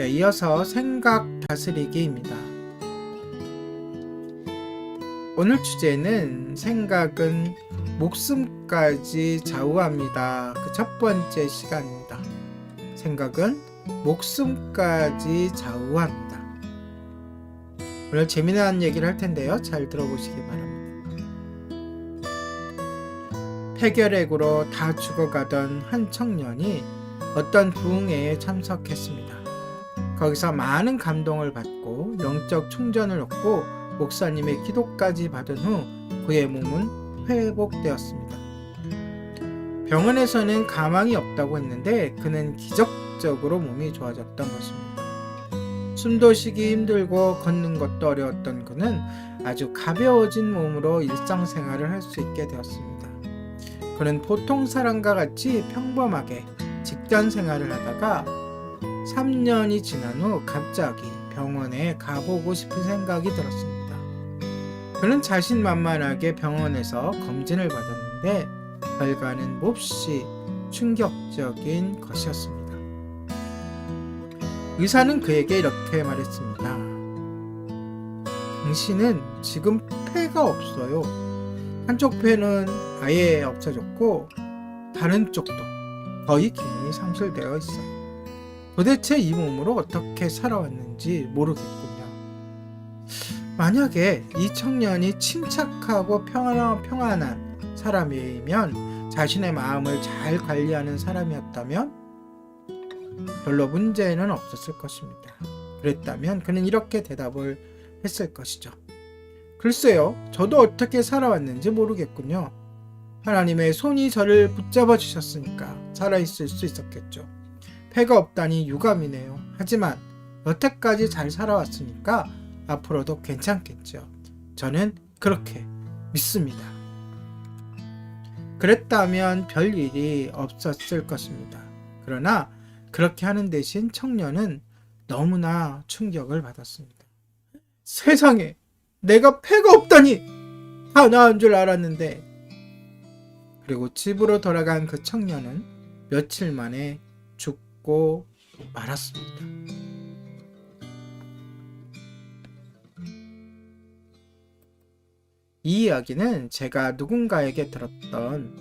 네, 이어서 생각 다스리기입니다. 오늘 주제는 생각은 목숨까지 좌우합니다. 그 첫 번째 시간입니다. 생각은 목숨까지 좌우합니다. 오늘 재미난 얘기를 할 텐데요. 잘 들어보시기 바랍니다. 폐결핵으로 다 죽어가던 한 청년이 어떤 부흥회에 참석했습니다. 거기서 많은 감동을 받고 영적 충전을 얻고 목사님의 기도까지 받은 후 그의 몸은 회복되었습니다. 병원에서는 가망이 없다고 했는데 그는 기적적으로 몸이 좋아졌던 것입니다. 숨도 쉬기 힘들고 걷는 것도 어려웠던 그는 아주 가벼워진 몸으로 일상생활을 할 수 있게 되었습니다. 그는 보통 사람과 같이 평범하게 직장 생활을 하다가 3년이 지난 후 갑자기 병원에 가보고 싶은 생각이 들었습니다. 그는 자신만만하게 병원에서 검진을 받았는데 결과는 몹시 충격적인 것이었습니다. 의사는 그에게 이렇게 말했습니다. 당신은 지금 폐가 없어요. 한쪽 폐는 아예 없어졌고 다른 쪽도 거의 기능이 상실되어 있어요. 도대체 이 몸으로 어떻게 살아왔는지 모르겠군요. 만약에 이 청년이 침착하고 평안한, 평안한 사람이면 자신의 마음을 잘 관리하는 사람이었다면 별로 문제는 없었을 것입니다. 그랬다면 그는 이렇게 대답을 했을 것이죠. 글쎄요, 저도 어떻게 살아왔는지 모르겠군요. 하나님의 손이 저를 붙잡아 주셨으니까 살아있을 수 있었겠죠. 폐가 없다니 유감이네요. 하지만 여태까지 잘 살아왔으니까 앞으로도 괜찮겠죠. 저는 그렇게 믿습니다. 그랬다면 별 일이 없었을 것입니다. 그러나 그렇게 하는 대신 청년은 너무나 충격을 받았습니다. 세상에 내가 폐가 없다니 다 나은 줄 알았는데 그리고 집으로 돌아간 그 청년은 며칠 만에 죽 고 말았습니다. 이 이야기는 제가 누군가에게 들었던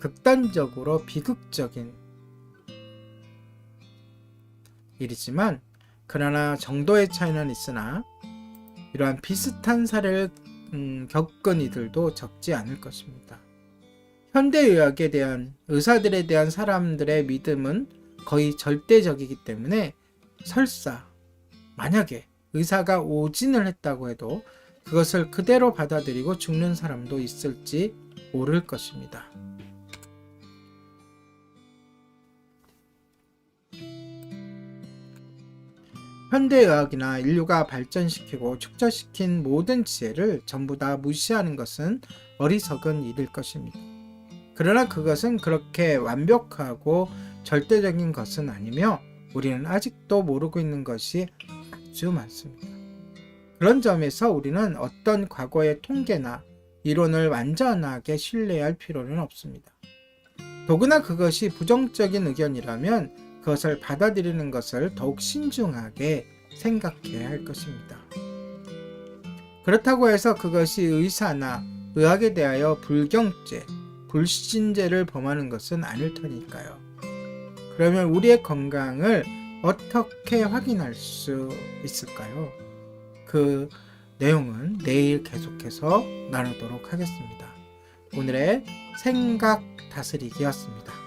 극단적으로 비극적인 일이지만 그러나 정도의 차이는 있으나 이러한 비슷한 사례를 음, 겪은 이들도 적지 않을 것입니다. 현대의학에 대한 의사들에 대한 사람들의 믿음은 거의 절대적이기 때문에 설사 만약에 의사가 오진을 했다고 해도 그것을 그대로 받아들이고 죽는 사람도 있을지 모를 것입니다. 현대의학이나 인류가 발전시키고 축적시킨 모든 지혜를 전부 다 무시하는 것은 어리석은 일일 것입니다. 그러나 그것은 그렇게 완벽하고 절대적인 것은 아니며 우리는 아직도 모르고 있는 것이 아주 많습니다. 그런 점에서 우리는 어떤 과거의 통계나 이론을 완전하게 신뢰할 필요는 없습니다. 더구나 그것이 부정적인 의견이라면 그것을 받아들이는 것을 더욱 신중하게 생각해야 할 것입니다. 그렇다고 해서 그것이 의사나 의학에 대하여 불경죄, 불신죄를 범하는 것은 아닐 테니까요. 그러면 우리의 건강을 어떻게 확인할 수 있을까요? 그 내용은 내일 계속해서 나누도록 하겠습니다. 오늘의 생각 다스리기였습니다.